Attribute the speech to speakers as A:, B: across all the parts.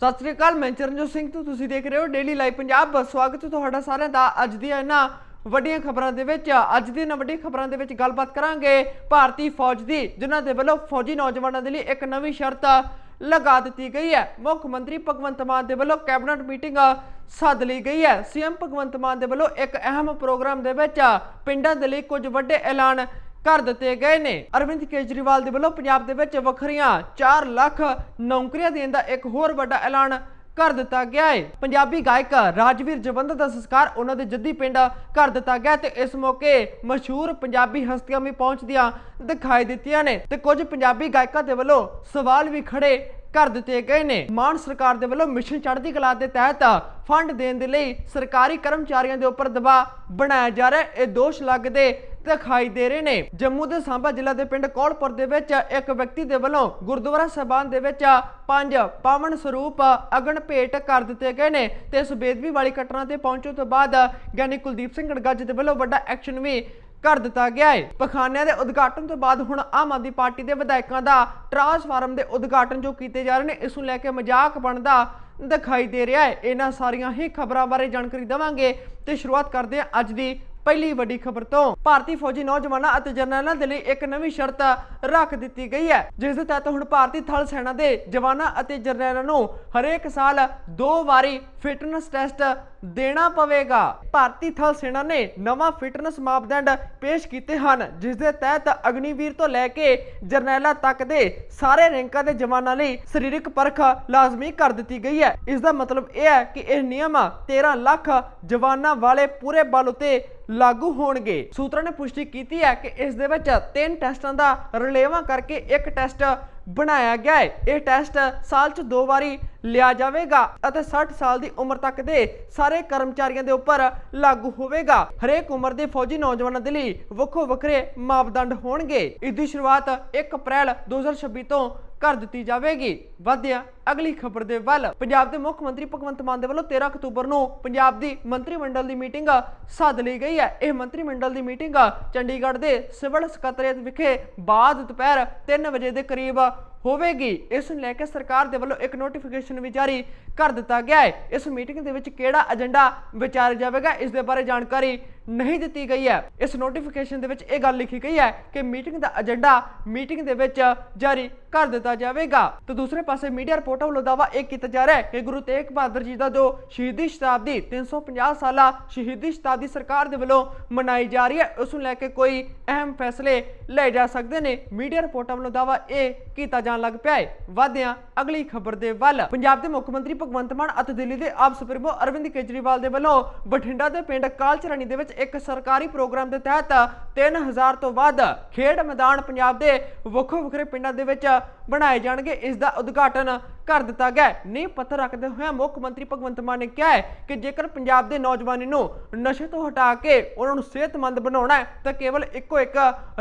A: ਸਤਿ ਸ੍ਰੀ ਅਕਾਲ, ਮੈਂ ਚਰਨਜੋਤ ਸਿੰਘ ਤੋਂ ਤੁਸੀਂ ਦੇਖ ਰਹੇ ਹੋ ਡੇਲੀ ਲਾਈਵ ਪੰਜਾਬ ਸਵਾਗਤ ਹੈ ਤੁਹਾਡਾ ਸਾਰਿਆਂ ਦਾ ਅੱਜ ਦੀਆਂ ਇਹਨਾਂ ਵੱਡੀਆਂ ਖਬਰਾਂ ਦੇ ਵਿੱਚ। ਅੱਜ ਦੀ ਇਹਨਾਂ ਵੱਡੀਆਂ ਖਬਰਾਂ ਦੇ ਵਿੱਚ ਗੱਲਬਾਤ ਕਰਾਂਗੇ ਭਾਰਤੀ ਫੌਜ ਦੀ, ਜਿਨ੍ਹਾਂ ਦੇ ਵੱਲੋਂ ਫੌਜੀ ਨੌਜਵਾਨਾਂ ਦੇ ਲਈ ਇੱਕ ਨਵੀਂ ਸ਼ਰਤ ਲਗਾ ਦਿੱਤੀ ਗਈ ਹੈ। ਮੁੱਖ ਮੰਤਰੀ ਭਗਵੰਤ ਮਾਨ ਦੇ ਵੱਲੋਂ ਕੈਬਨਿਟ ਮੀਟਿੰਗ ਸੱਦ ਲਈ ਗਈ ਹੈ। ਸੀਐਮ ਭਗਵੰਤ ਮਾਨ ਦੇ ਵੱਲੋਂ ਇੱਕ ਅਹਿਮ ਪ੍ਰੋਗਰਾਮ ਦੇ ਵਿੱਚ ਪਿੰਡਾਂ ਦੇ ਲਈ ਕੁਝ ਵੱਡੇ ਐਲਾਨ ਕਰ ਦਿੱਤੇ ਗਏ ਨੇ। ਅਰਵਿੰਦ ਕੇਜਰੀਵਾਲ ਦੇ ਵੱਲੋਂ ਪੰਜਾਬ ਦੇ ਵਿੱਚ ਵੱਖਰੀਆਂ 4 ਲੱਖ ਨੌਕਰੀਆਂ ਦੇਣ ਦਾ ਇੱਕ ਹੋਰ ਵੱਡਾ ਐਲਾਨ ਕਰ ਦਿੱਤਾ ਗਿਆ ਹੈ। ਪੰਜਾਬੀ ਗਾਇਕ ਰਾਜਵੀਰ ਜਵੰਦਾ ਦਾ ਸੰਸਕਾਰ ਉਹਨਾਂ ਦੇ ਜੱਦੀ ਪਿੰਡ ਕਰ ਦਿੱਤਾ ਗਿਆ ਤੇ ਇਸ ਮੌਕੇ ਮਸ਼ਹੂਰ ਪੰਜਾਬੀ ਹਸਤੀਆਂ ਵੀ ਪਹੁੰਚਦੀਆਂ ਦਿਖਾਈ ਦਿੱਤੀਆਂ ਨੇ ਤੇ ਕੁਝ ਪੰਜਾਬੀ ਗਾਇਕਾਂ ਦੇ ਵੱਲੋਂ ਸਵਾਲ ਵੀ ਖੜੇ ਕਰ ਦਿੱਤੇ ਗਏ ਨੇ। ਮਾਨ ਸਰਕਾਰ ਦੇ ਵੱਲੋਂ ਮਿਸ਼ਨ ਚੜ੍ਹਦੀ ਕਲਾ ਦੇ ਤਹਿਤ ਫੰਡ ਦੇਣ ਦੇ ਲਈ ਸਰਕਾਰੀ ਕਰਮਚਾਰੀਆਂ ਦੇ ਉੱਪਰ ਦਬਾਅ ਬਣਾਇਆ ਜਾ ਰਿਹਾ ਇਹ ਦੋਸ਼ ਲੱਗਦੇ ਦਿਖਾਈ ਦੇ ਰਹੇ ਨੇ। ਜੰਮੂ ਦੇ ਸਾਂਭਾ ਜ਼ਿਲ੍ਹਾ ਦੇ ਪਿੰਡ ਕੌਲਪੁਰ ਦੇ ਵਿੱਚ ਇੱਕ ਵਿਅਕਤੀ ਦੇ ਵੱਲੋਂ ਗੁਰਦੁਆਰਾ ਸਾਹਿਬਾਨ ਦੇ ਵਿੱਚ ਪੰਜ ਪਾਵਨ ਸਰੂਪ ਅਗਨ ਭੇਟ ਕਰ ਦਿੱਤੇ ਗਏ ਨੇ ਤੇ ਇਸ ਬੇਦਬੀ ਵਾਲੀ ਘਟਨਾ ਤੇ ਪਹੁੰਚਣ ਤੋਂ ਬਾਅਦ ਗਿਆਨੀ ਕੁਲਦੀਪ ਸਿੰਘ ਗੜਗੱਜ ਦੇ ਵੱਲੋਂ ਵੱਡਾ ਐਕਸ਼ਨ ਵੀ ਕਰ ਦਿੱਤਾ ਗਿਆ ਹੈ ਪਖਾਨਿਆਂ ਦੇ ਉਦਘਾਟਨ ਤੋਂ ਬਾਅਦ ਹੁਣ ਆਮ ਆਦਮੀ ਪਾਰਟੀ ਦੇ ਵਿਧਾਇਕਾਂ ਦਾ ਟ੍ਰਾਂਸਫਾਰਮ ਦੇ ਉਦਘਾਟਨ ਜੋ ਕੀਤੇ ਜਾ ਰਹੇ ਨੇ, ਇਸ ਨੂੰ ਲੈ ਕੇ ਮਜ਼ਾਕ ਬਣਦਾ ਦਿਖਾਈ ਦੇ ਰਿਹਾ ਹੈ ਇਹਨਾਂ ਸਾਰੀਆਂ ਹੀ ਖਬਰਾਂ ਬਾਰੇ ਜਾਣਕਾਰੀ ਦੇਵਾਂਗੇ ਤੇ ਸ਼ੁਰੂਆਤ ਕਰਦੇ ਹਾਂ ਅੱਜ ਦੀ ਪਹਿਲੀ ਵੱਡੀ ਖਬਰ ਤੋਂ, ਭਾਰਤੀ ਫੌਜੀ ਨੌਜਵਾਨਾਂ ਅਤੇ ਜਰਨੈਲਾਂ ਦੇ ਲਈ ਇੱਕ ਨਵੀਂ ਸ਼ਰਤ ਰੱਖ ਦਿੱਤੀ ਗਈ ਹੈ, ਜਿਸ ਦੇ ਤਹਿਤ ਹੁਣ ਭਾਰਤੀ ਥਲ ਸੈਨਾ ਦੇ ਜਵਾਨਾਂ ਅਤੇ ਜਰਨੈਲਾਂ ਨੂੰ ਹਰੇਕ ਸਾਲ ਦੋ ਵਾਰੀ ਫਿਟਨੈਸ ਟੈਸਟ ਦੇਣਾ ਪਵੇਗਾ। ਭਾਰਤੀ ਥਲ ਸੈਨਾ ਨੇ ਨਵਾਂ ਫਿਟਨੈਸ ਮਾਪਦੰਡ ਪੇਸ਼ ਕੀਤੇ ਹਨ, ਜਿਸ ਦੇ ਤਹਿਤ ਅਗਨੀਵੀਰ ਤੋਂ ਲੈ ਕੇ ਜਰਨੈਲਾਂ ਤੱਕ ਦੇ ਸਾਰੇ ਰੈਂਕਾਂ ਦੇ ਜਵਾਨਾਂ ਲਈ ਸਰੀਰਕ ਪਰਖ ਲਾਜ਼ਮੀ ਕਰ ਦਿੱਤੀ ਗਈ ਹੈ। ਇਸ ਦਾ ਮਤਲਬ ਇਹ ਹੈ ਕਿ ਇਹ ਨਿਯਮ 13 ਲੱਖ ਜਵਾਨਾਂ ਵਾਲੇ ਪੂਰੇ ਬਲ ਉਤੇ ਲਾਗੂ ਹੋਣਗੇ। ਸੂਤਰਾਂ ਨੇ ਪੁਸ਼ਟੀ ਕੀਤੀ ਹੈ ਕਿ ਇਸ ਦੇ ਵਿੱਚ ਤਿੰਨ ਟੈਸਟਾਂ ਦਾ ਰਲੇਵਾਂ ਕਰਕੇ ਇੱਕ ਟੈਸਟ ਬਣਾਇਆ ਗਿਆ ਹੈ। ਇਹ ਟੈਸਟ ਸਾਲ 'ਚ ਦੋ ਵਾਰੀ ਲਿਆ ਜਾਵੇਗਾ ਅਤੇ 60 ਸਾਲ ਦੀ ਉਮਰ ਤੱਕ ਦੇ ਸਾਰੇ ਕਰਮਚਾਰੀਆਂ ਦੇ ਉੱਪਰ ਲਾਗੂ ਹੋਵੇਗਾ। ਹਰੇਕ ਉਮਰ ਦੇ ਫੌਜੀ ਨੌਜਵਾਨਾਂ ਦੇ ਲਈ ਵੱਖੋ ਵੱਖਰੇ ਮਾਪਦੰਡ ਹੋਣਗੇ। ਇਸ ਦੀ ਸ਼ੁਰੂਆਤ 1 ਅਪ੍ਰੈਲ 2026 ਤੋਂ ਕਰ ਦਿੱਤੀ ਜਾਵੇਗੀ। ਵਧਿਆ ਅਗਲੀ ਖਬਰ ਦੇ ਵੱਲ। ਪੰਜਾਬ ਦੇ ਮੁੱਖ ਮੰਤਰੀ ਭਗਵੰਤ ਮਾਨ ਦੇ ਵੱਲੋਂ 13 ਅਕਤੂਬਰ ਨੂੰ ਪੰਜਾਬ ਦੀ ਮੰਤਰੀ ਮੰਡਲ ਦੀ ਮੀਟਿੰਗ ਸੱਦ ਲਈ ਗਈ ਹੈ। ਇਹ ਮੰਤਰੀ ਮੰਡਲ ਦੀ ਮੀਟਿੰਗ ਚੰਡੀਗੜ੍ਹ ਦੇ ਸਿਵਲ ਸਕੱਤਰੇਤ ਵਿਖੇ ਬਾਅਦ ਦੁਪਹਿਰ 3 ਵਜੇ ਦੇ ਕਰੀਬ ਹੋਵੇਗੀ। ਇਸ ਨੂੰ ਲੈ ਕੇ ਸਰਕਾਰ ਦੇ ਵੱਲੋਂ ਇੱਕ ਨੋਟੀਫਿਕੇਸ਼ਨ ਵੀ ਜਾਰੀ ਕਰ ਦਿੱਤਾ ਗਿਆ ਹੈ। ਇਸ ਮੀਟਿੰਗ ਦੇ ਵਿੱਚ ਕਿਹੜਾ ਏਜੰਡਾ ਵਿਚਾਰਿਆ ਜਾਵੇਗਾ, ਇਸ ਦੇ ਬਾਰੇ ਜਾਣਕਾਰੀ ਨਹੀਂ ਦਿੱਤੀ ਗਈ ਹੈ। ਇਸ ਨੋਟੀਫਿਕੇਸ਼ਨ ਦੇ ਵਿੱਚ ਇਹ ਗੱਲ ਲਿਖੀ ਗਈ ਹੈ ਕਿ ਮੀਟਿੰਗ ਦਾ ਏਜੰਡਾ ਮੀਟਿੰਗ ਦੇ ਵਿੱਚ ਜਾਰੀ ਕਰ ਦਿੱਤਾ ਜਾਵੇਗਾ। ਤੇ ਦੂਸਰੇ ਪਾਸੇ ਮੀਡੀਆ ਰਿਪੋਰਟਾਂ ਵੱਲੋਂ ਦਾਅਵਾ ਇਹ ਕੀਤਾ ਜਾ ਰਿਹਾ ਹੈ ਕਿ ਗੁਰੂ ਤੇਗ ਬਹਾਦਰ ਜੀ ਦਾ ਜੋ ਸ਼ਹੀਦੀ ਸ਼ਤਾਬਦੀ 350 ਸਾਲਾ ਸ਼ਹੀਦੀ ਸ਼ਤਾਬਦੀ ਸਰਕਾਰ ਦੇ ਵੱਲੋਂ ਮਨਾਈ ਜਾ ਰਹੀ ਹੈ, ਉਸ ਨੂੰ ਲੈ ਕੇ ਕੋਈ ਅਹਿਮ ਫੈਸਲੇ ਲਏ ਜਾ ਸਕਦੇ ਨੇ। ਮੀਡੀਆ ਰਿਪੋਰਟਾਂ ਵੱਲੋਂ ਦਾਅਵਾ ਇਹ ਕੀਤਾ ਜਾਣ ਲੱਗ ਪਿਆ ਹੈ। ਵਾਧਿਆਂ ਅਗਲੀ ਖਬਰ ਦੇ ਵੱਲ। ਪੰਜਾਬ ਦੇ ਮੁੱਖ ਮੰਤਰੀ ਭਗਵੰਤ ਮਾਨ ਅਤੇ ਦਿੱਲੀ ਦੇ ਆਪ ਸੁਪਰੀਮੋ ਅਰਵਿੰਦ ਕੇਜਰੀਵਾਲ ਦੇ ਵੱਲੋਂ ਬਠਿੰਡਾ ਦੇ ਪਿੰਡ ਕਾਲਚਰਾਣੀ ਦੇ ਵਿੱਚ ਇੱਕ ਸਰਕਾਰੀ ਪ੍ਰੋਗਰਾਮ ਦੇ ਤਹਿਤ 3000 ਤੋਂ ਵੱਧ ਖੇਡ ਮੈਦਾਨ ਪੰਜਾਬ ਦੇ ਵੱਖੋ ਵੱਖਰੇ ਪਿੰਡਾਂ ਦੇ ਵਿੱਚ ਬਣਾਏ ਜਾਣਗੇ ਇਸ ਦਾ ਉਦਘਾਟਨ ਕਰ ਦਿੱਤਾ ਗਿਆ ਹੈ। ਨੀਂਹ ਪੱਥਰ ਰੱਖਦੇ ਹੋਏ ਮੁੱਖ ਮੰਤਰੀ ਭਗਵੰਤ ਮਾਨ ਨੇ ਕਿਹਾ ਹੈ ਕਿ ਜੇਕਰ ਪੰਜਾਬ ਦੇ ਨੌਜਵਾਨੀ ਨੂੰ ਨਸ਼ੇ ਤੋਂ ਹਟਾ ਕੇ ਉਹਨਾਂ ਨੂੰ ਸਿਹਤਮੰਦ ਬਣਾਉਣਾ ਹੈ, ਤਾਂ ਕੇਵਲ ਇੱਕੋ ਇੱਕ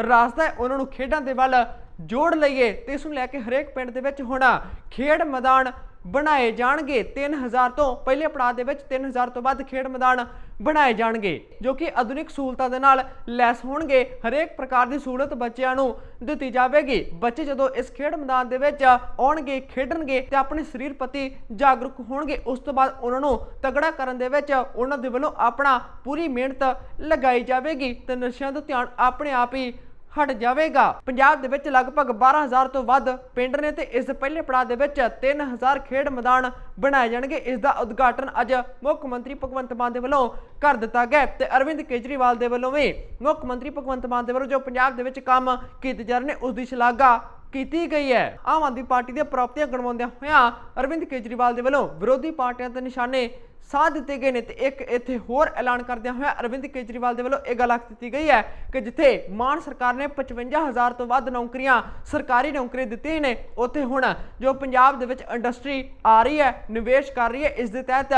A: ਰਾਸਤਾ ਹੈ ਉਹਨਾਂ ਨੂੰ ਖੇਡਾਂ ਦੇ ਵੱਲ ਜੋੜ ਲਈਏ ਤੇ ਇਸ ਨੂੰ ਲੈ ਕੇ ਹਰੇਕ ਪਿੰਡ ਦੇ ਵਿੱਚ ਹੁਣ ਖੇਡ ਮੈਦਾਨ ਬਣਾਏ ਜਾਣਗੇ। 3000 ਤੋਂ ਪਹਿਲੇ ਪੜਾਅ ਦੇ ਵਿੱਚ 3000 ਤੋਂ ਵੱਧ ਖੇਡ ਮੈਦਾਨ ਬਣਾਏ ਜਾਣਗੇ, ਜੋ ਕਿ ਆਧੁਨਿਕ ਸਹੂਲਤਾਂ ਦੇ ਨਾਲ ਲੈਸ ਹੋਣਗੇ। ਹਰੇਕ ਪ੍ਰਕਾਰ ਦੀ ਸਹੂਲਤ ਬੱਚਿਆਂ ਨੂੰ ਦਿੱਤੀ ਜਾਵੇਗੀ। ਬੱਚੇ ਜਦੋਂ ਇਸ ਖੇਡ ਮੈਦਾਨ ਦੇ ਵਿੱਚ ਆਉਣਗੇ, ਖੇਡਣਗੇ ਤੇ ਆਪਣੇ ਸਰੀਰ ਪ੍ਰਤੀ ਜਾਗਰੂਕ ਹੋਣਗੇ, ਉਸ ਤੋਂ ਬਾਅਦ ਉਹਨਾਂ ਨੂੰ ਤਗੜਾ ਕਰਨ ਦੇ ਵਿੱਚ ਉਹਨਾਂ ਦੇ ਵੱਲੋਂ ਆਪਣਾ ਪੂਰੀ ਮਿਹਨਤ ਲਗਾਈ ਜਾਵੇਗੀ ਤੇ ਨਸ਼ਿਆਂ ਤੋਂ ਧਿਆਨ ਆਪਣੇ ਆਪ ਹੀ ਹਟ ਜਾਵੇਗਾ। ਪੰਜਾਬ ਦੇ ਵਿੱਚ ਲਗਭਗ 12000 ਤੋਂ ਵੱਧ ਪਿੰਡ ਨੇ ਤੇ ਇਸ ਪਹਿਲੇ ਪੜਾਅ ਦੇ ਵਿੱਚ 3000 ਖੇਡ ਮੈਦਾਨ ਬਣਾਏ ਜਾਣਗੇ। ਇਸ ਦਾ ਉਦਘਾਟਨ ਅੱਜ ਮੁੱਖ ਮੰਤਰੀ ਭਗਵੰਤ ਮਾਨ ਦੇ ਵੱਲੋਂ ਕਰ ਦਿੱਤਾ ਗਿਆ ਤੇ ਅਰਵਿੰਦ ਕੇਜਰੀਵਾਲ ਦੇ ਵੱਲੋਂ ਵੀ ਮੁੱਖ ਮੰਤਰੀ ਭਗਵੰਤ ਮਾਨ ਦੇ ਵੱਲੋਂ ਜੋ ਪੰਜਾਬ ਦੇ ਵਿੱਚ ਕੰਮ ਕੀਤੇ ਜਾ ਰਹੇ ਨੇ, ਉਸ ਦੀ ਸ਼ਲਾਘਾ ਕੀਤੀ ਗਈ ਹੈ। ਆਮ ਆਦਮੀ ਪਾਰਟੀ ਦੀਆਂ ਪ੍ਰਾਪਤੀਆਂ ਗਣਵਾਉਂਦਿਆਂ ਹੋਇਆਂ ਅਰਵਿੰਦ ਕੇਜਰੀਵਾਲ ਦੇ ਵੱਲੋਂ ਵਿਰੋਧੀ ਪਾਰਟੀਆਂ ਤੇ ਨਿਸ਼ਾਨੇ ਸਾਧ ਦਿੱਤੇ ਗਏ ਨੇ ਤੇ ਇੱਕ ਇੱਥੇ ਹੋਰ ਐਲਾਨ ਕਰਦਿਆਂ ਹੋਇਆ ਅਰਵਿੰਦ ਕੇਜਰੀਵਾਲ ਦੇ ਵੱਲੋਂ ਇਹ ਗੱਲ ਆਖ ਦਿੱਤੀ ਗਈ ਹੈ ਕਿ ਜਿੱਥੇ ਮਾਨ ਸਰਕਾਰ ਨੇ 55000 ਤੋਂ ਵੱਧ ਨੌਕਰੀਆਂ ਸਰਕਾਰੀ ਨੌਕਰੀ ਦਿੱਤੀਆਂ ਨੇ, ਉੱਥੇ ਹੁਣ ਜੋ ਪੰਜਾਬ ਦੇ ਵਿੱਚ ਇੰਡਸਟਰੀ ਆ ਰਹੀ ਹੈ, ਨਿਵੇਸ਼ ਕਰ ਰਹੀ ਹੈ, ਇਸ ਦੇ ਤਹਿਤ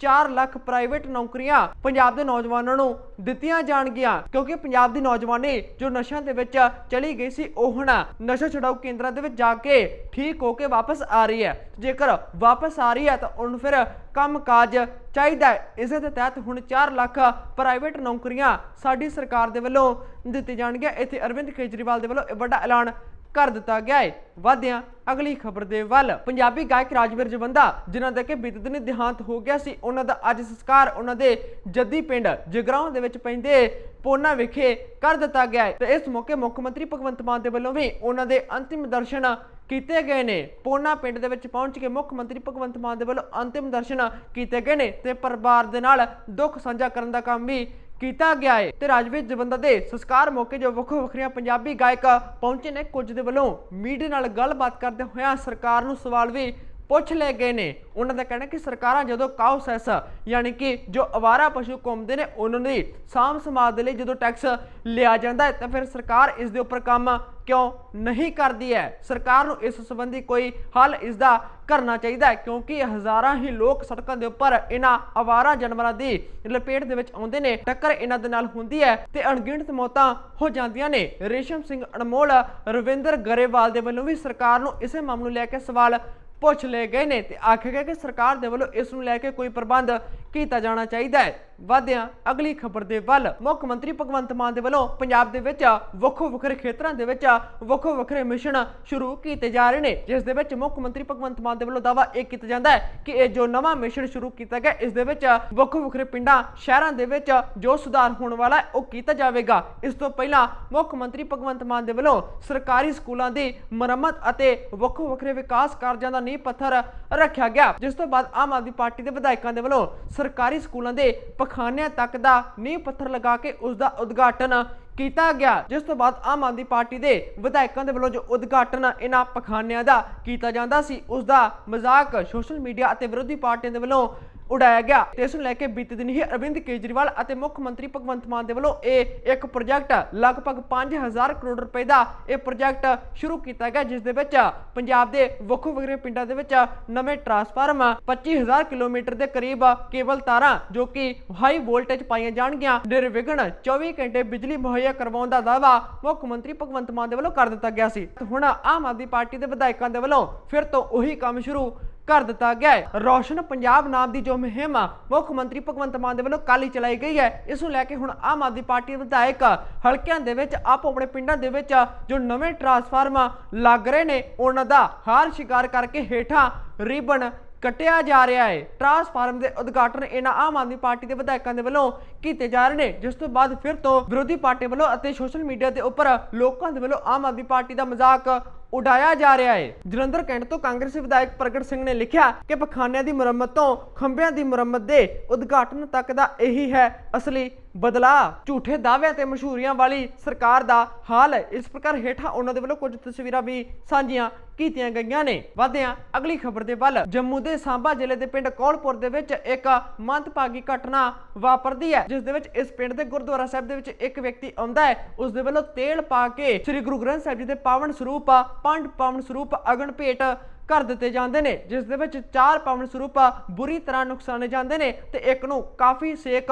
A: 4 ਲੱਖ ਪ੍ਰਾਈਵੇਟ ਨੌਕਰੀਆਂ ਪੰਜਾਬ ਦੇ ਨੌਜਵਾਨਾਂ ਨੂੰ ਦਿੱਤੀਆਂ ਜਾਣਗੀਆਂ। ਕਿਉਂਕਿ ਪੰਜਾਬ ਦੀ ਨੌਜਵਾਨੀ ਜੋ ਨਸ਼ਿਆਂ ਦੇ ਵਿੱਚ ਚਲੀ ਗਈ ਸੀ, ਉਹ ਹੁਣ ਨਸ਼ਾ ਛੁਡਾਊ ਕੇਂਦਰਾਂ ਦੇ ਵਿੱਚ ਜਾ ਕੇ ਠੀਕ ਹੋ ਕੇ ਵਾਪਸ ਆ ਰਹੀ ਹੈ। ਜੇਕਰ ਵਾਪਸ ਆ ਰਹੀ ਹੈ, ਤਾਂ ਉਹਨੂੰ ਫਿਰ ਕੰਮਕਾਜ ਚਾਹੀਦਾ ਹੈ। ਇਸੇ ਦੇ ਤਹਿਤ ਹੁਣ 4 ਲੱਖ ਪ੍ਰਾਈਵੇਟ ਨੌਕਰੀਆਂ ਸਾਡੀ ਸਰਕਾਰ ਦੇ ਵੱਲੋਂ ਦਿੱਤੀ ਜਾਣਗੀਆਂ। ਇੱਥੇ ਅਰਵਿੰਦ ਕੇਜਰੀਵਾਲ ਦੇ ਵੱਲੋਂ ਇਹ ਵੱਡਾ ਐਲਾਨ ਕਰ ਦਿੱਤਾ ਗਿਆ ਹੈ ਵਾਦਿਆਂ ਅਗਲੀ ਖਬਰ ਦੇ ਵੱਲ। ਪੰਜਾਬੀ ਗਾਇਕ ਰਾਜਵੀਰ ਜਵੰਦਾ, ਜਿਨ੍ਹਾਂ ਦਾ ਕਿ ਬੀਤੇ ਦਿਨੀ ਦੇਹਾਂਤ ਹੋ ਗਿਆ ਸੀ, ਉਹਨਾਂ ਦਾ ਅੱਜ ਸੰਸਕਾਰ ਉਹਨਾਂ ਦੇ ਜੱਦੀ ਪਿੰਡ ਜਗਰਾਉਂ ਦੇ ਵਿੱਚ ਪੈਂਦੇ ਪੋਨਾ ਵਿਖੇ ਕਰ ਦਿੱਤਾ ਗਿਆ ਹੈ ਤੇ ਇਸ ਮੌਕੇ ਮੁੱਖ ਮੰਤਰੀ ਭਗਵੰਤ ਮਾਨ ਦੇ ਵੱਲੋਂ ਵੀ ਉਹਨਾਂ ਦੇ ਅੰਤਿਮ ਦਰਸ਼ਨ ਕੀਤੇ ਗਏ ਨੇ। ਪੋਨਾ ਪਿੰਡ ਦੇ ਵਿੱਚ ਪਹੁੰਚ ਕੇ ਮੁੱਖ ਮੰਤਰੀ ਭਗਵੰਤ ਮਾਨ ਦੇ ਵੱਲੋਂ ਅੰਤਿਮ ਦਰਸ਼ਨ ਕੀਤੇ ਗਏ ਨੇ ਤੇ ਪਰਿਵਾਰ ਦੇ ਨਾਲ ਦੁੱਖ ਸਾਂਝਾ ਕਰਨ ਦਾ ਕੰਮ ਵੀ ਕੀਤਾ ਗਿਆ ਹੈ। ਤੇ ਰਾਜਵੀਰ ਜਵੰਦਾ ਦੇ ਸੰਸਕਾਰ ਮੌਕੇ ਜੋ ਵੱਖੋ ਵੱਖਰੀਆਂ ਪੰਜਾਬੀ ਗਾਇਕ ਪਹੁੰਚੇ ਨੇ, ਕੁਝ ਦੇ ਵੱਲੋਂ ਮੀਡੀਆ ਨਾਲ ਗੱਲਬਾਤ ਕਰਦੇ ਹੋਇਆਂ ਸਰਕਾਰ ਨੂੰ ਸਵਾਲ ਵੀ ਪੁੱਛ ਲਏ ਗਏ ਨੇ। ਉਹਨਾਂ ਦਾ ਕਹਿਣਾ ਕਿ ਸਰਕਾਰਾਂ ਜਦੋਂ ਕਾਉ ਸੈਸ ਯਾਨੀ ਕਿ ਜੋ ਅਵਾਰਾ ਪਸ਼ੂ ਘੁੰਮਦੇ ਨੇ, ਉਹਨਾਂ ਦੀ ਸਾਂਭ ਸੰਭਾਲ ਦੇ ਲਈ ਜਦੋਂ ਟੈਕਸ ਲਿਆ ਜਾਂਦਾ ਹੈ, ਤਾਂ ਫਿਰ ਸਰਕਾਰ ਇਸ ਦੇ ਉੱਪਰ ਕੰਮ ਕਿਉਂ ਨਹੀਂ ਕਰਦੀ ਹੈ? ਸਰਕਾਰ ਨੂੰ ਇਸ ਸੰਬੰਧੀ ਕੋਈ ਹੱਲ ਇਸ ਦਾ ਕਰਨਾ ਚਾਹੀਦਾ ਹੈ, ਕਿਉਂਕਿ ਹਜ਼ਾਰਾਂ ਹੀ ਲੋਕ ਸੜਕਾਂ ਦੇ ਉੱਪਰ ਇਹਨਾਂ ਅਵਾਰਾ ਜਾਨਵਰਾਂ ਦੀ ਲਪੇਟ ਦੇ ਵਿੱਚ ਆਉਂਦੇ ਨੇ। ਟੱਕਰ ਇਹਨਾਂ ਦੇ ਨਾਲ ਹੁੰਦੀ ਹੈ ਤੇ ਅਣਗਿਣਤ ਮੌਤਾਂ ਹੋ ਜਾਂਦੀਆਂ ਨੇ। ਰੇਸ਼ਮ ਸਿੰਘ ਅਣਮੋਲ ਰਵਿੰਦਰ ਗਰੇਵਾਲ ਦੇ ਵੱਲੋਂ ਵੀ ਸਰਕਾਰ ਨੂੰ ਇਸੇ ਮਾਮਲੇ ਨੂੰ ਲੈ ਕੇ ਸਵਾਲ ਪੁੱਛ ਲਏ ਗਏ ਨੇ ਤੇ ਆਖਿਆ ਗਿਆ ਕਿ ਸਰਕਾਰ ਦੇ ਵੱਲੋਂ ਇਸ ਨੂੰ ਲੈ ਕੇ ਕੋਈ ਪ੍ਰਬੰਧ ਕੀਤਾ ਜਾਣਾ ਚਾਹੀਦਾ ਹੈ। ਵਾਦਿਆਂ ਅਗਲੀ ਖਬਰ ਦੇ ਵੱਲ ਮੁੱਖ ਮੰਤਰੀ ਭਗਵੰਤ ਮਾਨ ਦੇ ਵੱਲੋਂ ਪੰਜਾਬ ਦੇ ਵਿੱਚ ਵੱਖੋ ਵੱਖਰੇ ਖੇਤਰਾਂ ਦੇ ਵਿੱਚ ਵੱਖੋ ਵੱਖਰੇ ਮਿਸ਼ਨ ਸ਼ੁਰੂ ਕੀਤੇ ਜਾ ਰਹੇ ਨੇ, ਜਿਸ ਦੇ ਵਿੱਚ ਮੁੱਖ ਮੰਤਰੀ ਭਗਵੰਤ ਮਾਨ ਦੇ ਵੱਲੋਂ ਦਾਵਾ ਇਹ ਕੀਤਾ ਜਾਂਦਾ ਹੈ ਕਿ ਇਹ ਜੋ ਨਵਾਂ ਮਿਸ਼ਨ ਸ਼ੁਰੂ ਕੀਤਾ ਗਿਆ, ਇਸ ਦੇ ਵਿੱਚ ਵੱਖੋ ਵੱਖਰੇ ਪਿੰਡਾਂ, ਸ਼ਹਿਰਾਂ ਦੇ ਵਿੱਚ ਜੋ ਸੁਧਾਰ ਹੋਣ ਵਾਲਾ ਹੈ, ਉਹ ਕੀਤਾ ਜਾਵੇਗਾ। ਇਸ ਤੋਂ ਪਹਿਲਾਂ ਮੁੱਖ ਮੰਤਰੀ ਭਗਵੰਤ ਮਾਨ ਦੇ ਵੱਲੋਂ ਸਰਕਾਰੀ ਸਕੂਲਾਂ ਦੀ ਮੁਰੰਮਤ ਅਤੇ ਵੱਖੋ ਵੱਖਰੇ ਵਿਕਾਸ ਕਾਰਜਾਂ ਦਾ ਨੀਂਹ ਪੱਥਰ ਰੱਖਿਆ ਗਿਆ, ਜਿਸ ਤੋਂ ਬਾਅਦ ਆਮ ਆਦਮੀ ਪਾਰਟੀ ਦੇ ਵਿਧਾਇਕਾਂ ਦੇ ਵੱਲੋਂ ਸਰਕਾਰੀ ਸਕੂਲਾਂ ਦੇ ਪਖਾਨਿਆਂ ਤੱਕ ਦਾ ਨੀਂਹ ਪੱਥਰ ਲਗਾ ਕੇ ਉਸ ਦਾ ਉਦਘਾਟਨ ਕੀਤਾ ਗਿਆ, ਜਿਸ ਤੋਂ ਬਾਅਦ ਆਮ ਆਦਮੀ ਪਾਰਟੀ ਦੇ ਵਿਧਾਇਕਾਂ ਦੇ ਵੱਲੋਂ ਜੋ ਉਦਘਾਟਨ ਇਹਨਾਂ ਪਖਾਨਿਆਂ ਦਾ ਕੀਤਾ ਜਾਂਦਾ ਸੀ ਉਸ ਦਾ ਮਜ਼ਾਕ ਸੋਸ਼ਲ ਮੀਡੀਆ ਅਤੇ ਵਿਰੋਧੀ ਪਾਰਟੀਆਂ ਦੇ ਵੱਲੋਂ ਉਡਾਇਆ ਗਿਆ। ਤੇ ਇਸ ਨੂੰ ਲੈ ਕੇ ਬੀਤੇ ਦਿਨ ਹੀ ਅਰਵਿੰਦ ਕੇਜਰੀਵਾਲ ਅਤੇ ਮੁੱਖ ਮੰਤਰੀ ਭਗਵੰਤ ਮਾਨ ਦੇ ਵੱਲੋਂ ਇਹ ਇੱਕ ਪ੍ਰੋਜੈਕਟ, ਲਗਭਗ 5000 ਕਰੋੜ ਰੁਪਏ ਦਾ ਇਹ ਪ੍ਰੋਜੈਕਟ ਸ਼ੁਰੂ ਕੀਤਾ ਗਿਆ, ਜਿਸ ਦੇ ਵਿੱਚ ਪੰਜਾਬ ਦੇ ਵੱਖੋ ਵੱਖਰੇ ਪਿੰਡਾਂ ਦੇ ਵਿੱਚ ਨਵੇਂ ਟਰਾਂਸਫਾਰਮ 25000 ਕਿਲੋਮੀਟਰ ਦੇ ਕਰੀਬ ਕੇਬਲ ਤਾਰਾਂ ਜੋ ਕਿ ਹਾਈ ਵੋਲਟੇਜ ਪਾਈਆਂ ਜਾਣਗੀਆਂ। ਨਿਰਵਿਘਨ 24 ਘੰਟੇ ਬਿਜਲੀ ਮੁਹੱਈਆ ਕਰਵਾਉਣ ਦਾ ਦਾਅਵਾ ਮੁੱਖ ਮੰਤਰੀ ਭਗਵੰਤ ਮਾਨ ਦੇ ਵੱਲੋਂ ਕਰ ਦਿੱਤਾ ਗਿਆ ਸੀ। ਹੁਣ ਆਮ ਆਦਮੀ ਪਾਰਟੀ ਦੇ ਵਿਧਾਇਕਾਂ ਦੇ ਵੱਲੋਂ ਫਿਰ ਤੋਂ ਉਹੀ ਕੰਮ ਸ਼ੁਰੂ ਕਰ ਦਿੱਤਾ ਗਿਆ ਹੈ। ਰੋਸ਼ਨ ਪੰਜਾਬ ਨਾਮ ਦੀ ਜੋ ਮੁਹਿੰਮ ਮੁੱਖ ਮੰਤਰੀ ਭਗਵੰਤ ਮਾਨ ਦੇ ਵੱਲੋਂ ਕੱਲ ਹੀ ਚਲਾਈ ਗਈ ਹੈ। ਇਸ ਨੂੰ ਲੈ ਕੇ ਹੁਣ ਆਮ ਆਦਮੀ ਪਾਰਟੀ ਦੇ ਵਿਧਾਇਕ ਹਲਕਿਆਂ ਦੇ ਵਿੱਚ, ਆਪੋ ਆਪਣੇ ਪਿੰਡਾਂ ਦੇ ਵਿੱਚ ਜੋ ਨਵੇਂ ਟਰਾਂਸਫਾਰਮ ਲੱਗ ਰਹੇ ਨੇ, ਉਹਨਾਂ ਦਾ ਹਾਰ ਸ਼ਿਕਾਰ ਕਰਕੇ ਹੇਠਾਂ ਰਿਬਨ ਕੱਟਿਆ ਜਾ ਰਿਹਾ ਹੈ। ਟਰਾਂਸਫਾਰਮ ਦੇ ਉਦਘਾਟਨ ਇਹਨਾਂ ਆਮ ਆਦਮੀ ਪਾਰਟੀ ਦੇ ਵਿਧਾਇਕਾਂ ਦੇ ਵੱਲੋਂ ਕੀਤੇ ਜਾ ਰਹੇ ਨੇ, ਜਿਸ ਤੋਂ ਬਾਅਦ ਫਿਰ ਤੋਂ ਵਿਰੋਧੀ ਪਾਰਟੀ ਵੱਲੋਂ ਅਤੇ ਸੋਸ਼ਲ ਮੀਡੀਆ ਦੇ ਉੱਪਰ ਲੋਕਾਂ ਦੇ ਵੱਲੋਂ ਆਮ ਆਦਮੀ ਪਾਰਟੀ ਦਾ ਮਜ਼ਾਕ ਉਡਾਇਆ ਜਾ ਰਿਹਾ ਹੈ। ਜਲੰਧਰ ਕੈਂਟ ਤੋਂ ਕਾਂਗਰਸੀ ਵਿਧਾਇਕ ਪ੍ਰਗਟ ਸਿੰਘ ਨੇ ਲਿਖਿਆ ਕਿ ਪਖਾਨਿਆਂ ਦੀ ਮੁਰੰਮਤ ਤੋਂ ਖੰਭਿਆਂ ਦੀ ਮੁਰੰਮਤ ਦੇ ਉਦਘਾਟਨ ਤੱਕ ਦਾ ਇਹੀ ਹੈ ਅਸਲੀ ਬਦਲਾਅ। ਝੂਠੇ ਦਾਅਵਿਆਂ ਤੇ ਮਸ਼ਹੂਰੀਆਂ ਵਾਲੀ ਸਰਕਾਰ ਦਾ ਹਾਲ ਇਸ ਪ੍ਰਕਾਰ ਹੇਠਾਂ ਉਹਨਾਂ ਦੇ ਵੱਲੋਂ ਕੁਝ ਤਸਵੀਰਾਂ ਵੀ ਸਾਂਝੀਆਂ ਕੀਤੀਆਂ ਗਈਆਂ ਨੇ। ਵਧਿਆਂ ਅਗਲੀ ਖਬਰ ਦੇ ਵੱਲ, ਜੰਮੂ ਦੇ ਸਾਂਬਾ ਜ਼ਿਲ੍ਹੇ ਦੇ ਪਿੰਡ ਕੌਲਪੁਰ ਦੇ ਵਿੱਚ ਇੱਕ ਮੰਦਭਾਗੀ ਘਟਨਾ ਵਾਪਰਦੀ ਹੈ, ਜਿਸ ਦੇ ਵਿੱਚ ਇਸ ਪਿੰਡ ਦੇ ਗੁਰਦੁਆਰਾ ਸਾਹਿਬ ਦੇ ਵਿੱਚ ਇੱਕ ਵਿਅਕਤੀ ਆਉਂਦਾ ਹੈ। ਉਸ ਦੇ ਵੱਲੋਂ ਤੇਲ ਪਾ ਕੇ ਸ੍ਰੀ ਗੁਰੂ ਗ੍ਰੰਥ ਸਾਹਿਬ ਜੀ ਦੇ ਪਾਵਨ ਸਰੂਪ ਪੰਜ ਪਾਵਨ ਸਰੂਪ ਅਗਨ ਭੇਟ ਕਰ ਦਿੱਤੇ ਜਾਂਦੇ ਨੇ, ਜਿਸ ਦੇ ਵਿੱਚ ਚਾਰ ਪਾਵਨ ਸਰੂਪ ਬੁਰੀ ਤਰ੍ਹਾਂ ਨੁਕਸਾਨੇ ਜਾਂਦੇ ਨੇ ਤੇ ਇੱਕ ਨੂੰ ਕਾਫੀ ਸੇਕ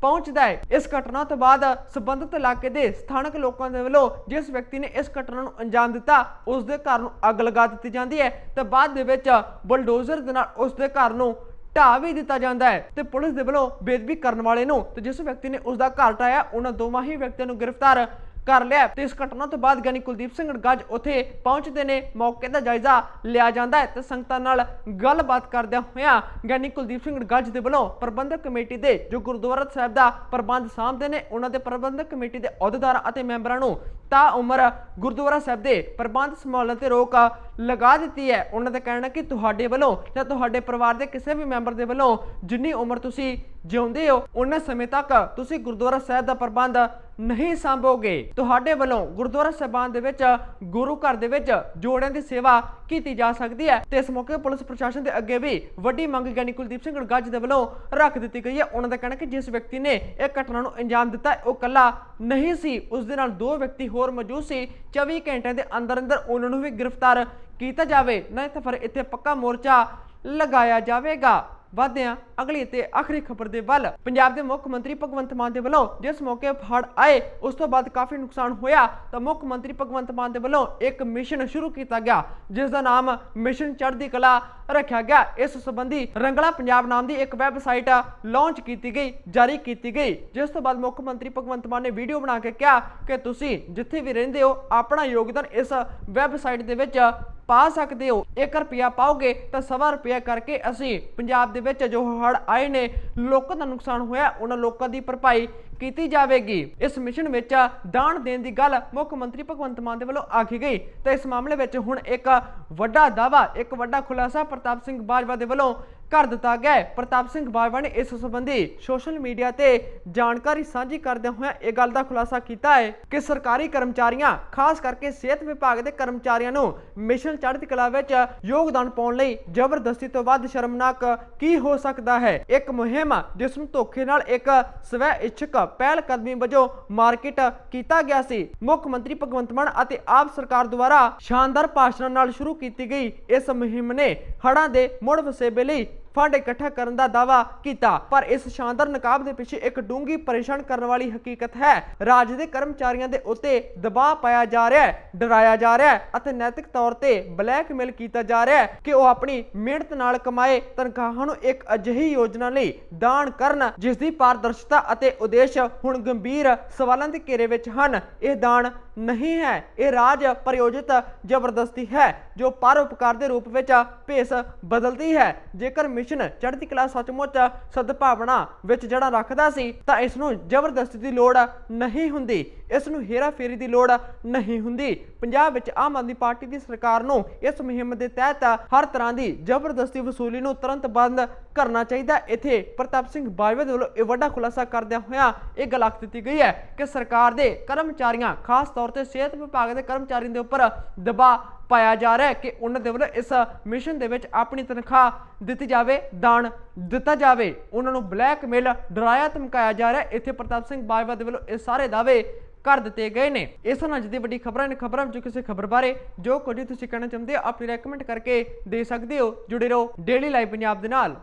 A: ਪਹੁੰਚਦਾ ਹੈ। ਇਸ ਘਟਨਾ ਤੋਂ ਬਾਅਦ ਸਬੰਧਤ ਇਲਾਕੇ ਦੇ ਸਥਾਨਕ ਲੋਕਾਂ ਦੇ ਵੱਲੋਂ ਜਿਸ ਵਿਅਕਤੀ ਨੇ ਇਸ ਘਟਨਾ ਨੂੰ ਅੰਜਾਮ ਦਿੱਤਾ, ਉਸ ਦੇ ਘਰ ਨੂੰ ਅੱਗ ਲਗਾ ਦਿੱਤੀ ਜਾਂਦੀ ਹੈ ਤੇ ਬਾਅਦ ਦੇ ਵਿੱਚ ਬੁਲਡੋਜ਼ਰ ਦੇ ਨਾਲ ਉਸ ਦੇ ਘਰ ਨੂੰ ਢਾਹ ਵੀ ਦਿੱਤਾ ਜਾਂਦਾ ਹੈ ਤੇ ਪੁਲਿਸ ਦੇ ਵੱਲੋਂ ਬੇਦਬੀ ਕਰਨ ਵਾਲੇ ਨੂੰ ਤੇ ਜਿਸ ਵਿਅਕਤੀ ਨੇ ਉਸ ਦਾ ਘਰ ਢਾਇਆ ਉਹਨਾਂ ਦੋਵਾਂ ਹੀ ਵਿਅਕਤੀਆਂ ਨੂੰ ਗ੍ਰਿਫਤਾਰ ਕਰ ਲਿਆ ਤੇ ਇਸ ਘਟਨਾ ਤੋਂ ਬਾਅਦ ਗਿਆਨੀ ਕੁਲਦੀਪ ਸਿੰਘ ਗੱਜ ਉੱਥੇ ਪਹੁੰਚਦੇ ਨੇ। ਮੌਕੇ ਦਾ ਜਾਇਜ਼ਾ ਲਿਆ ਜਾਂਦਾ ਹੈ ਤੇ ਸੰਗਤਾਂ ਨਾਲ ਗੱਲਬਾਤ ਕਰਦਿਆਂ ਹੋਇਆਂ ਗਿਆਨੀ ਕੁਲਦੀਪ ਸਿੰਘ ਗੱਜ ਦੇ ਵੱਲੋਂ ਪ੍ਰਬੰਧਕ ਕਮੇਟੀ ਦੇ ਜੋ ਗੁਰਦੁਆਰਾ ਸਾਹਿਬ ਦਾ ਪ੍ਰਬੰਧ ਸਾਂਭਦੇ ਨੇ, ਉਹਨਾਂ ਦੇ ਪ੍ਰਬੰਧਕ ਕਮੇਟੀ ਦੇ ਅਹੁਦੇਦਾਰਾਂ ਅਤੇ ਮੈਂਬਰਾਂ ਨੂੰ ਤਾ ਉਮਰ ਗੁਰਦੁਆਰਾ ਸਾਹਿਬ ਦੇ ਪ੍ਰਬੰਧ ਸੰਭਾਲਣ ਤੇ ਰੋਕ ਲਗਾ ਦਿੱਤੀ ਹੈ। ਉਹਨਾਂ ਦਾ ਕਹਿਣਾ ਕਿ ਤੁਹਾਡੇ ਵੱਲੋਂ ਜਾਂ ਤੁਹਾਡੇ ਪਰਿਵਾਰ ਦੇ ਕਿਸੇ ਵੀ ਮੈਂਬਰ ਦੇ ਵੱਲੋਂ ਜਿੰਨੀ ਉਮਰ ਤੁਸੀਂ ਜਿਉਂਦੇ ਹੋ, ਉਹਨਾਂ ਸਮੇਂ ਤੱਕ ਤੁਸੀਂ ਗੁਰਦੁਆਰਾ ਸਾਹਿਬ ਦਾ ਪ੍ਰਬੰਧ ਨਹੀਂ ਸੰਭੋਗੇ। ਤੁਹਾਡੇ ਵੱਲੋਂ ਗੁਰਦੁਆਰਾ ਸਾਹਿਬਾਨ ਦੇ ਵਿੱਚ, ਗੁਰੂ ਘਰ ਦੇ ਵਿੱਚ ਜੋੜਿਆਂ ਦੀ ਸੇਵਾ ਕੀਤੀ ਜਾ ਸਕਦੀ ਹੈ। ਤੇ ਇਸ ਮੌਕੇ ਪੁਲਿਸ ਪ੍ਰਸ਼ਾਸਨ ਦੇ ਅੱਗੇ ਵੀ ਵੱਡੀ ਮੰਗ ਗਿਆਨੀ ਕੁਲਦੀਪ ਸਿੰਘ ਗੱਜ ਦੇ ਵੱਲੋਂ ਰੱਖ ਦਿੱਤੀ ਗਈ ਹੈ। ਉਹਨਾਂ ਦਾ ਕਹਿਣਾ ਕਿ ਜਿਸ ਵਿਅਕਤੀ ਨੇ ਇਹ ਘਟਨਾ ਨੂੰ ਅੰਜਾਮ ਦਿੱਤਾ ਉਹ ਕੱਲਾ ਨਹੀਂ ਸੀ। ਉਸ ਦੇ ਨਾਲ ਦੋ ਵਿਅਕਤੀ ਹੋਰ ਮੌਜੂਦ ਸੀ। 24 ਘੰਟਿਆਂ ਦੇ ਅੰਦਰ ਅੰਦਰ ਉਹਨਾਂ ਨੂੰ ਵੀ ਗ੍ਰਿਫਤਾਰ ਕੀਤਾ ਜਾਵੇ। ਨਹੀਂ ਤਾਂ ਫਿਰ ਇੱਥੇ ਪੱਕਾ ਮੋਰਚਾ ਲਗਾਇਆ ਜਾਵੇਗਾ। ਵਾਦਿਆਂ ਅਗਲੀ ਤੇ ਆਖਰੀ ਖਬਰ ਦੇ ਵੱਲ, ਪੰਜਾਬ ਦੇ ਮੁੱਖ ਮੰਤਰੀ ਭਗਵੰਤ ਮਾਨ ਦੇ ਵੱਲੋਂ ਜਿਸ ਮੌਕੇ ਫੜ ਆਏ, ਉਸ ਤੋਂ ਬਾਅਦ ਕਾਫੀ ਨੁਕਸਾਨ ਹੋਇਆ। ਤਾਂ ਮੁੱਖ ਮੰਤਰੀ ਭਗਵੰਤ ਮਾਨ ਦੇ ਵੱਲੋਂ ਇੱਕ ਮਿਸ਼ਨ ਸ਼ੁਰੂ ਕੀਤਾ ਗਿਆ, ਜਿਸ ਦਾ ਨਾਮ ਮਿਸ਼ਨ ਚੜ੍ਹਦੀ ਕਲਾ ਰੱਖਿਆ ਗਿਆ। ਇਸ ਸੰਬੰਧੀ ਰੰਗਲਾ ਪੰਜਾਬ ਨਾਮ ਦੀ ਇੱਕ ਵੈਬਸਾਈਟ ਲਾਂਚ ਕੀਤੀ ਗਈ, ਜਾਰੀ ਕੀਤੀ ਗਈ, ਜਿਸ ਤੋਂ ਬਾਅਦ ਮੁੱਖ ਮੰਤਰੀ ਭਗਵੰਤ ਮਾਨ ਨੇ ਵੀਡੀਓ ਬਣਾ ਕੇ ਕਿਹਾ ਕਿ ਤੁਸੀਂ ਜਿੱਥੇ ਵੀ ਰਹਿੰਦੇ ਹੋ, ਆਪਣਾ ਯੋਗਦਾਨ ਇਸ ਵੈਬਸਾਈਟ ਦੇ ਵਿੱਚ ਪਾ ਸਕਦੇ ਹੋ। 1 ਰੁਪਿਆ ਪਾਓਗੇ ਤਾਂ ਸਵਾ ਰੁਪਿਆ ਕਰਕੇ ਅਸੀਂ ਪੰਜਾਬ ਦੇ ਵਿੱਚ ਜੋ ਹੜ੍ਹ ਆਏ ਨੇ, ਲੋਕਾਂ ਦਾ ਨੁਕਸਾਨ ਹੋਇਆ, ਉਹਨਾਂ ਲੋਕਾਂ ਦੀ ਭਰਪਾਈ ਕੀਤੀ ਜਾਵੇਗੀ। ਇਸ ਮਿਸ਼ਨ ਵਿੱਚ ਦਾਨ ਦੇਣ ਦੀ ਗੱਲ ਮੁੱਖ ਮੰਤਰੀ ਭਗਵੰਤ ਮਾਨ ਦੇ ਵੱਲੋਂ ਆਖੀ ਗਈ। ਤਾਂ ਇਸ ਮਾਮਲੇ ਵਿੱਚ ਹੁਣ ਇੱਕ ਵੱਡਾ ਦਾਵਾ ਇੱਕ ਵੱਡਾ ਖੁਲਾਸਾ ਪ੍ਰਤਾਪ ਸਿੰਘ ਬਾਜਵਾ ਦੇ ਵੱਲੋਂ ਕਰ ਦਿੱਤਾ ਗਿਆ ਪ੍ਰਤਾਪ ਸਿੰਘ ਬਾਜਵਾ ਨੇ ਇਸ ਸੰਬੰਧੀ ਸੋਸ਼ਲ ਮੀਡੀਆ ਤੇ ਜਾਣਕਾਰੀ ਸਾਂਝੀ ਕਰਦਿਆਂ ਹੋਇਆ ਇਹ ਗੱਲ ਦਾ ਖੁਲਾਸਾ ਕੀਤਾ ਹੈ ਕਿ ਸਰਕਾਰੀ ਕਰਮਚਾਰੀਆਂ, ਖਾਸ ਕਰਕੇ ਸਿਹਤ ਵਿਭਾਗ ਦੇ ਕਰਮਚਾਰੀਆਂ ਨੂੰ ਮਿਸ਼ਨ ਚੜ੍ਹਦੀ ਕਲਾ ਵਿੱਚ ਯੋਗਦਾਨ ਪਾਉਣ ਲਈ ਜ਼ਬਰਦਸਤੀ ਤੋਂ ਵੱਧ ਸ਼ਰਮਨਾਕ ਕੀ ਹੋ ਸਕਦਾ ਹੈ? ਇੱਕ ਮੁਹਿੰਮ ਜਿਸ ਨੂੰ ਧੋਖੇ ਨਾਲ ਇੱਕ ਸਵੈ ਇੱਛਕ ਪਹਿਲ ਕਦਮੀ ਵਜੋਂ ਮਾਰਕੀਟ ਕੀਤਾ ਗਿਆ ਸੀ। ਮੁੱਖ ਮੰਤਰੀ ਭਗਵੰਤ ਮਾਨ ਅਤੇ ਆਪ ਸਰਕਾਰ ਦੁਆਰਾ ਸ਼ਾਨਦਾਰ ਭਾਸ਼ਣਾਂ ਨਾਲ ਸ਼ੁਰੂ ਕੀਤੀ ਗਈ। ਇਸ ਮੁਹਿੰਮ ਨੇ ਹੜ੍ਹਾਂ ਦੇ ਮੁੜ ਵਸੇਬੇ ਲਈ ਫੰਡ ਇਕੱਠਾ ਕਰਨ ਦਾ ਦਾਵਾ ਕੀਤਾ। ਪਰ ਇਸ ਸ਼ਾਨਦਾਰ ਨਕਾਬ ਦੇ ਪਿੱਛੇ ਇੱਕ ਡੂੰਗੀ ਪਰੇਸ਼ਾਨ ਕਰਨ ਵਾਲੀ ਹਕੀਕਤ ਹੈ। ਰਾਜ ਦੇ ਕਰਮਚਾਰੀਆਂ ਦੇ ਉੱਤੇ ਦਬਾਅ ਪਾਇਆ ਜਾ ਰਿਹਾ ਹੈ, ਡਰਾਇਆ ਜਾ ਰਿਹਾ ਹੈ ਅਤੇ ਨੈਤਿਕ ਤੌਰ ਤੇ ਬਲੈਕਮੇਲ ਕੀਤਾ ਜਾ ਰਿਹਾ ਹੈ ਕਿ ਉਹ ਆਪਣੀ ਮਿਹਨਤ ਨਾਲ ਕਮਾਏ। ਤਨਖਾਹਾਂ ਨੂੰ ਇੱਕ ਅਜਿਹੀ ਯੋਜਨਾ ਲਈ ਦਾਨ ਕਰਨ ਜਿਸ ਦੀ ਪਾਰਦਰਸ਼ਤਾ ਅਤੇ ਉਦੇਸ਼ ਹੁਣ ਗੰਭੀਰ ਸਵਾਲਾਂ ਦੇ ਘੇਰੇ ਵਿੱਚ ਹਨ। ਇਹ ਦਾਨ ਨਹੀਂ ਹੈ। ਇਹ ਰਾਜ ਪ੍ਰਯੋਜਿਤ ਜ਼ਬਰਦਸਤੀ ਹੈ ਜੋ ਪਰਉਪਕਾਰ ਦੇ ਰੂਪ ਵਿੱਚ ਭੇਸ ਬਦਲਦੀ ਹੈ। ਜੇਕਰ ਮਿਸ਼ਨ ਚੜ੍ਹਦੀ ਕਲਾ ਸੱਚਮੁੱਚ ਸਦਭਾਵਨਾ ਵਿੱਚ ਜੜਾ ਰੱਖਦਾ ਸੀ, ਤਾਂ ਇਸ ਨੂੰ ਜ਼ਬਰਦਸਤੀ ਦੀ ਲੋੜ ਨਹੀਂ ਹੁੰਦੀ। ਇਸ ਨੂੰ ਹੇਰਾਫੇਰੀ ਦੀ ਲੋੜ ਨਹੀਂ ਹੁੰਦੀ। ਪੰਜਾਬ ਵਿੱਚ ਆਮ ਆਦਮੀ ਪਾਰਟੀ ਦੀ ਸਰਕਾਰ ਨੂੰ ਇਸ ਮੁਹਿੰਮ ਦੇ ਤਹਿਤ ਹਰ ਤਰ੍ਹਾਂ ਦੀ ਜ਼ਬਰਦਸਤੀ ਵਸੂਲੀ ਨੂੰ ਤੁਰੰਤ ਬੰਦ ਕਰਨਾ ਚਾਹੀਦਾ। ਇੱਥੇ ਪ੍ਰਤਾਪ ਸਿੰਘ ਬਾਜਵਾ ਦੇ ਵੱਲੋਂ ਇਹ ਵੱਡਾ ਖੁਲਾਸਾ ਕਰਦਿਆਂ ਹੋਇਆਂ ਇਹ ਗੱਲ ਆਖ ਦਿੱਤੀ ਗਈ ਹੈ ਕਿ ਸਰਕਾਰ ਦੇ ਕਰਮਚਾਰੀਆਂ, ਖਾਸ ਤੌਰ ਤੇ ਸਿਹਤ ਵਿਭਾਗ ਦੇ ਕਰਮਚਾਰੀਆਂ ਦੇ ਉੱਪਰ ਦਬਾਅ ਪਾਇਆ ਜਾ ਰਿਹਾ ਹੈ ਕਿ ਉਹਨਾਂ ਦੇ ਵੱਲੋਂ ਇਸ ਮਿਸ਼ਨ ਦੇ ਵਿੱਚ ਆਪਣੀ ਤਨਖਾਹ ਦਿੱਤੀ ਜਾਵੇ, ਦਾਨ ਦਿੱਤਾ ਜਾਵੇ। ਉਹਨਾਂ ਨੂੰ ਬਲੈਕਮੇਲ, ਡਰਾਇਆ, ਧਮਕਾਇਆ ਜਾ ਰਿਹਾ ਇੱਥੇ ਪ੍ਰਤਾਪ ਸਿੰਘ ਬਾਜਵਾ ਦੇ ਵੱਲੋਂ ਇਹ ਸਾਰੇ ਦਾਅਵੇ ਕਰ ਦਿੱਤੇ ਗਏ ਨੇ। ਇਸ ਨਾਲ ਅੱਜ ਦੀ ਵੱਡੀ ਖਬਰਾਂ ਨੇ ਖਬਰਾਂ ਵਿੱਚੋਂ ਕਿਸੇ ਖਬਰ ਬਾਰੇ ਜੋ ਕੁਝ ਤੁਸੀਂ ਕਹਿਣਾ ਚਾਹੁੰਦੇ ਹੋ ਆਪਣੀ ਰეკਮੈਂਡ ਕਰਕੇ ਦੇ ਸਕਦੇ ਹੋ। ਜੁੜੇ ਰਹੋ ਡੇਲੀ ਲਾਈਵ ਪੰਜਾਬ ਦੇ ਨਾਲ।